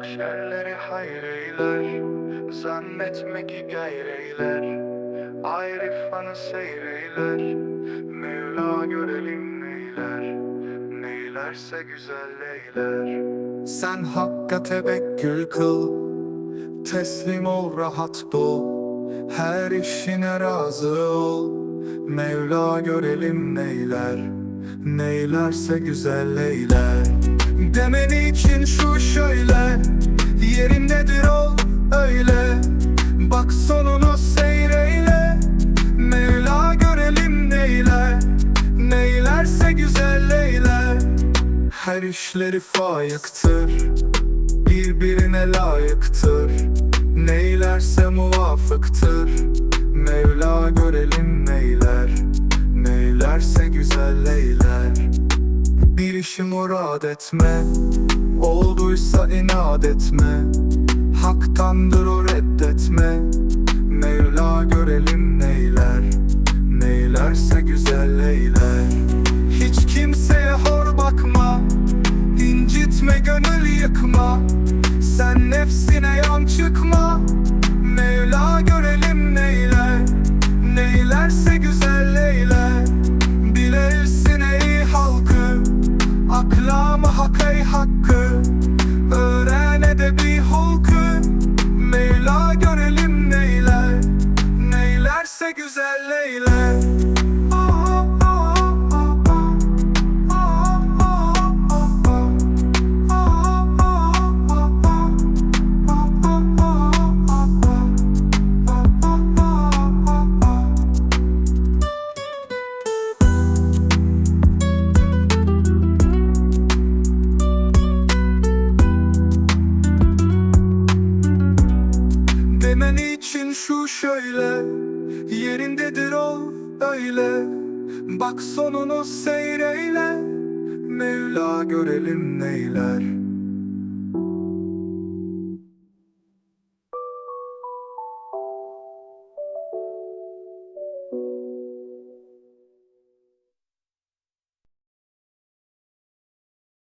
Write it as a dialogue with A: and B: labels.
A: şerleri hayreyler Zannetme ki gayreyler Ayrıfanı seyreyler Mevla görelim neyler. Neylerse güzel eyler. Sen hakka tevekkül kıl Teslim ol rahat dol Her işine razı ol Mevla görelim neyler. Neylerse güzel eyler Demen için şu şöyle Yerindedir ol öyle. Bak sonunu seyreyle Mevla görelim neyler Neylerse güzel eyler Her işleri fayktır Birbirine layıktır. Neylerse muvafıktır Mevla görelim Bir işi murad etme. Olduysa inat etme. Haktandır o reddetme. Mevla görelim neyler. Neylerse güzel eyler. Hiç kimseye hor bakma. İncitme gönül yıkma. Sen nefsine yan çıkma. Mevla görelim neyler. Neylerse güzel Ey hakkı Öğren edebi hulkü Mevla görelim neyler Neylerse güzel eyler şu şöyle Yerindedir ol öyle. Bak sonunu seyreyle Mevla görelim neyler